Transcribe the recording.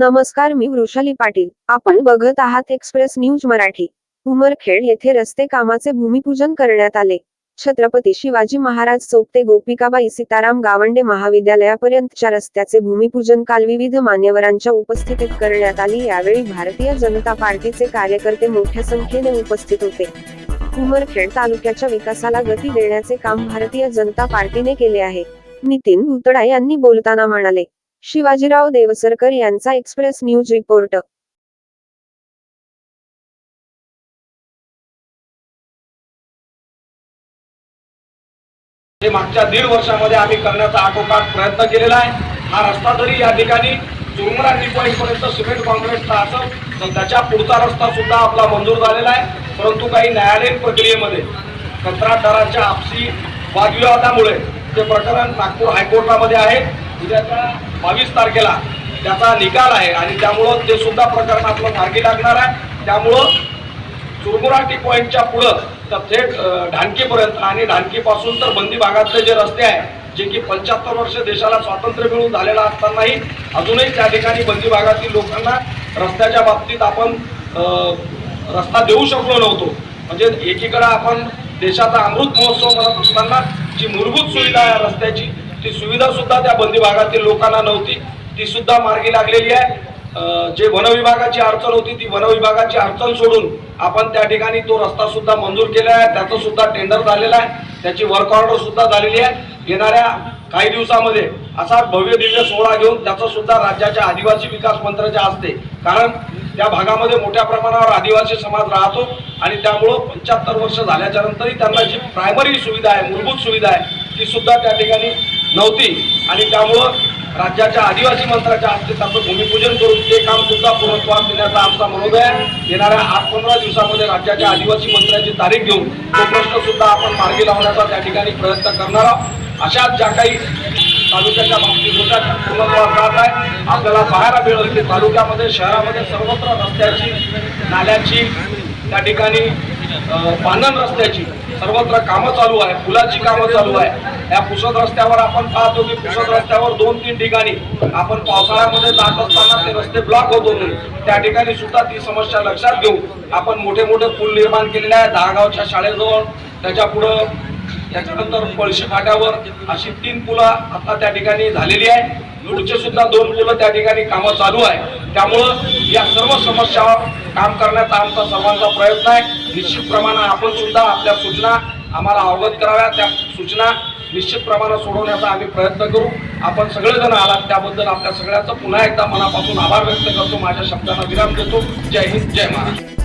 नमस्कार मी वृषाली पाटील. आपण बघत आहात एक्सप्रेस न्यूज मराठी. उमरखेड येथे रस्ते कामाचे भूमिपूजन करण्यात आले. छत्रपती शिवाजी महाराज चौक ते गोपिकाबाई सीताराम गावंडे महाविद्यालयापर्यंतच्या रस्त्याचे भूमिपूजन काल विविध मान्यवरांच्या उपस्थितीत करण्यात आली. यावेळी भारतीय जनता पार्टीचे कार्यकर्ते मोठ्या संख्येने उपस्थित होते. उमरखेड तालुक्याच्या विकासाला गती देण्याचे काम भारतीय जनता पार्टीने केले आहे. नितीन भुतडा यांनी बोलताना म्हणाले शिवाजीराव देवसरकर यांचा एक्सप्रेस न्यूज रिपोर्ट. हे मागच्या दीड वर्षामध्ये आम्ही करण्याचा आटोकाट प्रयत्न केलेला आहे. हा रस्ता जरी या ठिकाणी चुरमुरा निपाईपर्यंत सिमेंट कॉन्क्रीटचा असेल तर त्याच्या पुढचा रस्ता सुद्धा आपला मंजूर झालेला आहे. परंतु काही न्यायालयीन प्रक्रियेमध्ये कंत्राटदाराच्या आपसी वादविवादामुळे ते प्रकरण नागपूर हायकोर्टामध्ये आहे उद्याच्या बावीस तारखेला त्याचा निकाल आहे आणि त्यामुळं ते सुद्धा प्रकरण आपलं मार्गी लागणार आहे. त्यामुळं चुरमुराटी पॉईंटच्या पुढं तर थेट अ, ढानकीपर्यंत आणि ढानकीपासून तर बंदी भागातले जे रस्ते आहे जे की पंच्याहत्तर वर्ष देशाला स्वातंत्र्य मिळून झालेलं असतानाही अजूनही त्या ठिकाणी बंदी भागातील लोकांना रस्त्याच्या बाबतीत आपण रस्ता देऊ शकलो नव्हतो. म्हणजे एकीकडं आपण देशाचा अमृत महोत्सव म्हणत असताना जी मूलभूत सुविधा आहे रस्त्याची ती सुविधा सुद्धा त्या बंदी भागातील लोकांना नव्हती. ती सुद्धा मार्गी लागलेली आहे. जे वनविभागाची अडचण होती ती वनविभागाची अडचण सोडून आपण त्या ठिकाणी तो रस्ता सुद्धा मंजूर केला आहे. त्याचं सुद्धा टेंडर झालेलं आहे. त्याची वर्क ऑर्डर सुद्धा झालेली आहे. येणाऱ्या काही दिवसामध्ये असा भव्य दिव्य सोहळा घेऊन त्याचं सुद्धा राज्याच्या आदिवासी विकास मंत्र्याच्या असते कारण त्या भागामध्ये मोठ्या प्रमाणावर आदिवासी समाज राहतो आणि त्यामुळं पंच्याहत्तर वर्ष झाल्याच्या नंतरही त्यांना जी प्रायमरी सुविधा आहे मूलभूत सुविधा आहे ती सुद्धा त्या ठिकाणी नव्हती. आणि त्यामुळं राज्याच्या आदिवासी मंत्र्याच्या हस्ते त्याचं भूमिपूजन करून ते काम सुद्धा पूर्णत्वास देण्याचा आमचा मनोदय आहे. येणाऱ्या आठ पंधरा दिवसामध्ये राज्याच्या आदिवासी मंत्र्याची तारीख घेऊन तो प्रश्न सुद्धा आपण मार्गी लावण्याचा त्या ठिकाणी प्रयत्न करणार आहोत. अशाच ज्या काही तालुक्याच्या बाबतीत होत्या पूर्णत्वास जात आहे. आपल्याला पाहायला मिळेल की तालुक्यामध्ये शहरामध्ये सर्वत्र रस्त्याची नाल्याची त्या ठिकाणी पानन रस्त्याची सर्वत्र कामं चालू आहे पुलाची कामं चालू आहे. या पुसद रस्त्यावर आपण पाहतो की पुसद रस्त्यावर दोन तीन ठिकाणी आपण पावसाळ्यामध्ये जात असताना ते रस्ते ब्लॉक होतो होते. त्या ठिकाणी सुद्धा ती समस्या लक्षात घेऊन आपण मोठे मोठे पूल निर्माण केलेले आहे दहागावच्या शाळेजवळ त्याच्या पुढं त्याच्यानंतर पळशी फाट्यावर अशी तीन पुलं आता त्या ठिकाणी झालेली आहे पुढचे सुद्धा दोन पुलं त्या ठिकाणी कामं चालू आहे त्यामुळं या सर्व समस्यावर काम करण्याचा आमचा सर्वांचा प्रयत्न आहे. निश्चित प्रमाणात आपण सुद्धा आपल्या सूचना आम्हाला अवगत कराव्या. त्या सूचना निश्चित प्रमाणात सोडवण्याचा आम्ही प्रयत्न करू. आपण सगळेजण आलात त्याबद्दल आपल्या सगळ्याचं पुन्हा एकदा मनापासून आभार व्यक्त करतो. माझ्या शब्दांना विराम देतो. जय हिंद जय महाराष्ट्र.